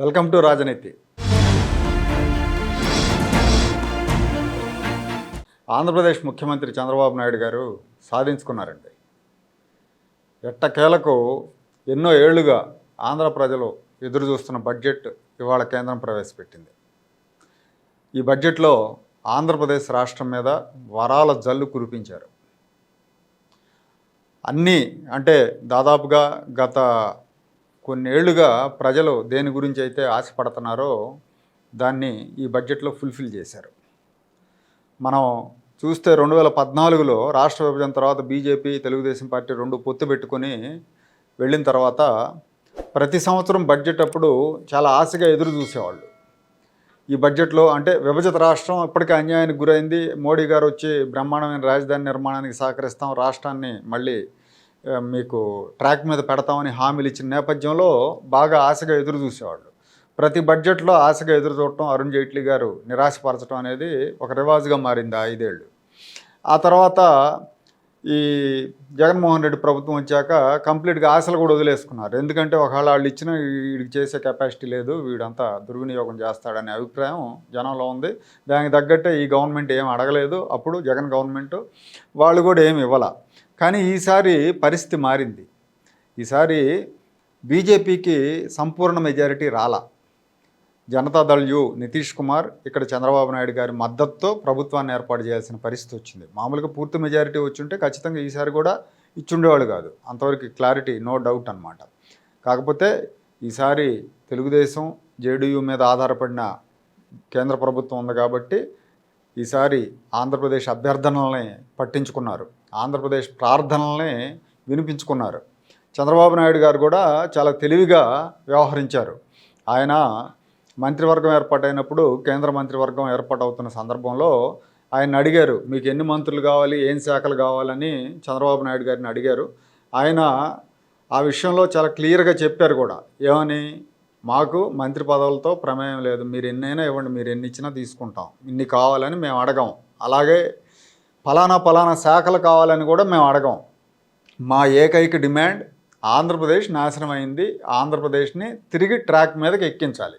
Welcome to రాజనీతి. ఆంధ్రప్రదేశ్ ముఖ్యమంత్రి చంద్రబాబు నాయుడు గారు సాధించుకున్నారండి. ఎట్టకేలకు ఎన్నో ఏళ్ళుగా ఆంధ్ర ప్రజలు ఎదురు చూస్తున్న బడ్జెట్ ఇవాళ కేంద్రం ప్రవేశపెట్టింది. ఈ బడ్జెట్లో ఆంధ్రప్రదేశ్ రాష్ట్రం మీద వరాల జల్లు కురిపించారు. అన్నీ అంటే దాదాపుగా గత కొన్నేళ్ళుగా ప్రజలు దేని గురించి అయితే ఆశపడుతున్నారో దాన్ని ఈ బడ్జెట్లో ఫుల్ఫిల్ చేశారు. మనం చూస్తే రెండు వేల పద్నాలుగులో రాష్ట్ర విభజన తర్వాత బీజేపీ తెలుగుదేశం పార్టీ రెండు పొత్తు పెట్టుకొని వెళ్ళిన తర్వాత ప్రతి సంవత్సరం బడ్జెట్ అప్పుడు చాలా ఆశగా ఎదురు చూసేవాళ్ళు. ఈ బడ్జెట్లో అంటే విభజిత రాష్ట్రం ఇప్పటికే అన్యాయానికి గురైంది. మోడీ గారు వచ్చి బ్రహ్మాండమైన రాజధాని నిర్మాణానికి సహకరిస్తాం రాష్ట్రాన్ని మళ్ళీ మీకు ట్రాక్ మీద పెడతామని హామీలు ఇచ్చిన నేపథ్యంలో బాగా ఆశగా ఎదురు చూసేవాళ్ళు. ప్రతి బడ్జెట్లో ఆశగా ఎదురు చూడటం అరుణ్ జైట్లీ గారు నిరాశపరచడం అనేది ఒక రివాజుగా మారింది ఆ ఐదేళ్ళు. ఆ తర్వాత ఈ జగన్మోహన్ రెడ్డి ప్రభుత్వం వచ్చాక కంప్లీట్గా ఆశలు కూడా వదిలేసుకున్నారు. ఎందుకంటే ఒకవేళ వాళ్ళు ఇచ్చిన వీడికి చేసే కెపాసిటీ లేదు వీడంతా దుర్వినియోగం చేస్తాడనే అభిప్రాయం జనంలో ఉంది. దానికి తగ్గట్టే ఈ గవర్నమెంట్ ఏం అడగలేదు. అప్పుడు జగన్ గవర్నమెంట్ వాళ్ళు కూడా ఏమి ఇవ్వాల. కానీ ఈసారి పరిస్థితి మారింది. ఈసారి బీజేపీకి సంపూర్ణ మెజారిటీ రాలా. జనతాదళ్ యు నితీష్ కుమార్ ఇక్కడ చంద్రబాబు నాయుడు గారి మద్దతుతో ప్రభుత్వాన్ని ఏర్పాటు చేయాల్సిన పరిస్థితి వచ్చింది. మామూలుగా పూర్తి మెజారిటీ వచ్చుంటే ఖచ్చితంగా ఈసారి కూడా ఇచ్చుండేవాళ్ళు కాదు. అంతవరకు క్లారిటీ నో డౌట్ అనమాట కాకపోతే ఈసారి తెలుగుదేశం జేడీయూ మీద ఆధారపడిన కేంద్ర ప్రభుత్వం ఉంది కాబట్టి ఈసారి ఆంధ్రప్రదేశ్ అభ్యర్థనల్ని పట్టించుకున్నారు. ఆంధ్రప్రదేశ్ ప్రార్థనల్ని వినిపించుకున్నారు. చంద్రబాబు నాయుడు గారు కూడా చాలా తెలివిగా వ్యవహరించారు. ఆయన మంత్రివర్గం ఏర్పాటైనప్పుడు కేంద్ర మంత్రివర్గం ఏర్పాటవుతున్న సందర్భంలో ఆయన అడిగారు మీకు ఎన్ని మంత్రులు కావాలి ఏం శాఖలు కావాలని? చంద్రబాబు నాయుడు గారిని అడిగారు. ఆయన ఆ విషయంలో చాలా క్లియర్గా చెప్పారు కూడా. ఏమని? మాకు మంత్రి పదవులతో ప్రమేయం లేదు. మీరు ఎన్నైనా ఇవ్వండి. మీరు ఎన్ని ఇచ్చినా తీసుకుంటాం. ఇన్ని కావాలని మేము అడగం. అలాగే ఫలానా ఫలానా శాఖలు కావాలని కూడా మేము అడగం. మా ఏకైక డిమాండ్ ఆంధ్రప్రదేశ్ నాశనం అయింది ఆంధ్రప్రదేశ్ని తిరిగి ట్రాక్ మీదకి ఎక్కించాలి.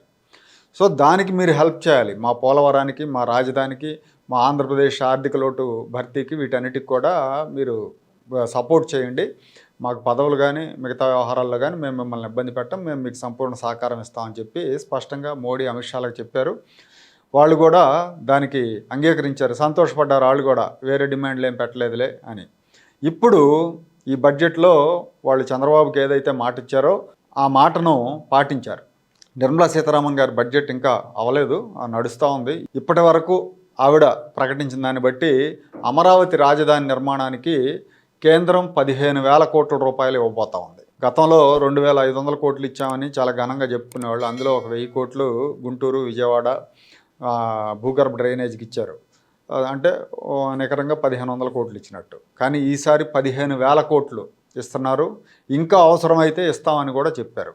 సో దానికి మీరు హెల్ప్ చేయాలి. మా పోలవరానికి మా రాజధానికి మా ఆంధ్రప్రదేశ్ ఆర్థిక లోటు భర్తీకి వీటన్నిటికి కూడా మీరు సపోర్ట్ చేయండి. మాకు పదవులు కానీ మిగతా వ్యవహారాల్లో కానీ మేము మిమ్మల్ని ఇబ్బంది పెట్టం. మేము మీకు సంపూర్ణ సహకారం ఇస్తామని చెప్పి స్పష్టంగా మోడీ అమిత్ షాలకు చెప్పారు. వాళ్ళు కూడా దానికి అంగీకరించారు. సంతోషపడ్డారు వాళ్ళు కూడా. వేరే డిమాండ్లు ఏం పెట్టలేదులే అని. ఇప్పుడు ఈ బడ్జెట్లో వాళ్ళు చంద్రబాబుకి ఏదైతే మాట ఇచ్చారో ఆ మాటను పాటించారు. నిర్మలా సీతారామన్ గారి బడ్జెట్ ఇంకా అవ్వలేదు నడుస్తూ ఉంది. ఇప్పటి వరకు ఆవిడ ప్రకటించిన దాన్ని బట్టి అమరావతి రాజధాని నిర్మాణానికి కేంద్రం పదిహేను వేల కోట్ల రూపాయలు ఇవ్వబోతా ఉంది. గతంలో రెండు వేల ఐదు వందల కోట్లు ఇచ్చామని చాలా ఘనంగా చెప్పుకునేవాళ్ళు. అందులో ఒక వెయ్యి కోట్లు గుంటూరు విజయవాడ భూగర్భ డ్రైనేజ్కి ఇచ్చారు. అంటే నికరంగా పదిహేను వందల కోట్లు ఇచ్చినట్టు. కానీ ఈసారి పదిహేను వేల కోట్లు ఇస్తున్నారు. ఇంకా అవసరమైతే ఇస్తామని కూడా చెప్పారు.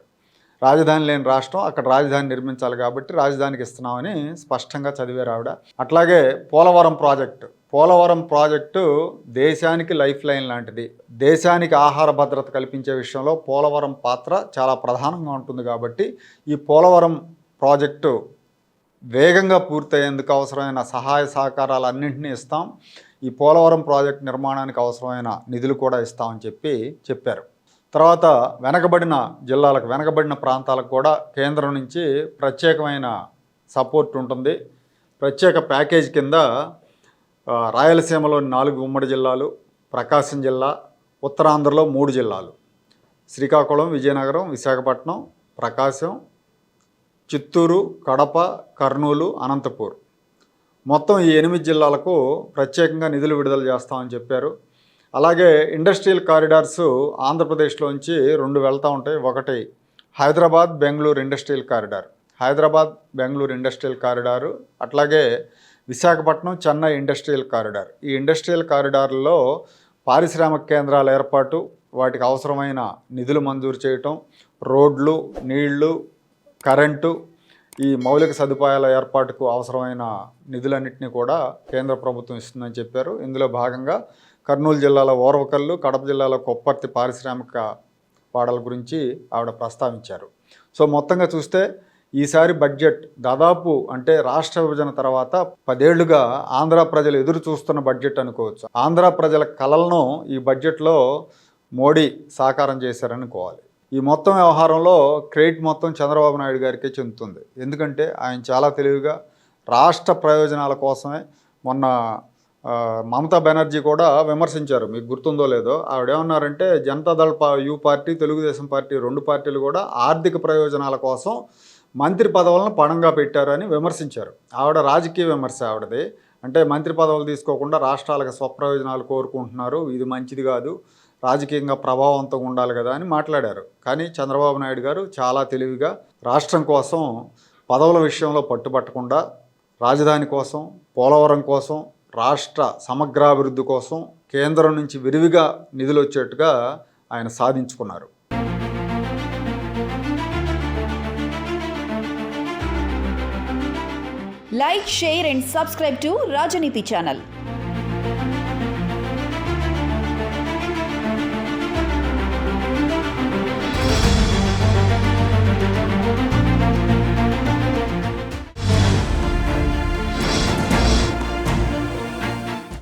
రాజధాని లేని రాష్ట్రం అక్కడ రాజధాని నిర్మించాలి కాబట్టి రాజధానికి ఇస్తున్నామని స్పష్టంగా చదివారు ఆవిడ. అట్లాగే పోలవరం ప్రాజెక్టు. పోలవరం ప్రాజెక్టు దేశానికి లైఫ్ లైన్ లాంటిది. దేశానికి ఆహార భద్రత కల్పించే విషయంలో పోలవరం పాత్ర చాలా ప్రధానంగా ఉంటుంది కాబట్టి ఈ పోలవరం ప్రాజెక్టు వేగంగా పూర్తయ్యేందుకు అవసరమైన సహాయ సహకారాలు అన్నింటినీ ఇస్తాం. ఈ పోలవరం ప్రాజెక్ట్ నిర్మాణానికి అవసరమైన నిధులు కూడా ఇస్తామని చెప్పి చెప్పారు. తర్వాత వెనకబడిన జిల్లాలకు వెనకబడిన ప్రాంతాలకు కూడా కేంద్రం నుంచి ప్రత్యేకమైన సపోర్ట్ ఉంటుంది. ప్రత్యేక ప్యాకేజ్ కింద రాయలసీమలోని నాలుగు ఉమ్మడి జిల్లాలు ప్రకాశం జిల్లా ఉత్తరాంధ్రలో మూడు జిల్లాలు. శ్రీకాకుళం విజయనగరం విశాఖపట్నం ప్రకాశం చిత్తూరు కడప కర్నూలు అనంతపూర్. మొత్తం ఈ ఎనిమిది జిల్లాలకు ప్రత్యేకంగా నిధులు విడుదల చేస్తామని చెప్పారు. అలాగే ఇండస్ట్రియల్ కారిడార్స్ ఆంధ్రప్రదేశ్లోంచి రెండు వెళ్తూ ఉంటాయి. ఒకటి Hyderabad Bengaluru industrial corridor. Hyderabad Bengaluru industrial corridor అట్లాగే విశాఖపట్నం చెన్నై ఇండస్ట్రియల్ కారిడార్. ఈ ఇండస్ట్రియల్ కారిడార్లో పారిశ్రామిక కేంద్రాల ఏర్పాటు వాటికి అవసరమైన నిధులు మంజూరు చేయటం రోడ్లు నీళ్ళు కరెంటు ఈ మౌలిక సదుపాయాల ఏర్పాటుకు అవసరమైన నిధులన్నింటినీ కూడా కేంద్ర ప్రభుత్వం ఇస్తుందని చెప్పారు. ఇందులో భాగంగా కర్నూలు జిల్లాలో ఓర్వకల్లు కడప జిల్లాలో కొప్పర్తి పారిశ్రామిక వాడల గురించి ఆవిడ ప్రస్తావించారు. సో మొత్తంగా చూస్తే ఈసారి బడ్జెట్ దాదాపు అంటే రాష్ట్ర విభజన తర్వాత పదేళ్ళుగా ఆంధ్ర ప్రజలు ఎదురు చూస్తున్న బడ్జెట్ అనుకోవచ్చు. ఆంధ్ర ప్రజల కలలను ఈ బడ్జెట్లో మోడీ సాకారం చేశారనుకోవాలి ఈ మొత్తం వ్యవహారంలో క్రెడిట్ మొత్తం చంద్రబాబు నాయుడు గారికే చెందుతుంది. ఎందుకంటే ఆయన చాలా తెలివిగా రాష్ట్ర ప్రయోజనాల కోసమే మొన్న మమతా బెనర్జీ కూడా విమర్శించారు. మీకు గుర్తుందో లేదో ఆవిడ ఏమన్నారంటే Janata Dal you party Telugu Desam party రెండు పార్టీలు కూడా ఆర్థిక ప్రయోజనాల కోసం మంత్రి పదవులను పణంగా పెట్టారని విమర్శించారు. ఆవిడ రాజకీయ విమర్శ ఆవిడది. అంటే మంత్రి పదవులు తీసుకోకుండా రాష్ట్రాలకు స్వప్రయోజనాలు కోరుకుంటున్నారు. ఇది మంచిది కాదు. రాజకీయంగా ప్రభావవంతంగా ఉండాలి కదా అని మాట్లాడారు. కానీ చంద్రబాబు నాయుడు గారు చాలా తెలివిగా రాష్ట్రం కోసం పదవుల విషయంలో పట్టుబట్టకుండా రాజధాని కోసం పోలవరం కోసం రాష్ట్ర సమగ్రాభివృద్ధి కోసం కేంద్రం నుంచి విరివిగా నిధులు వచ్చేట్టుగా ఆయన సాధించుకున్నారు. Like share and subscribe to Rajaneethi channel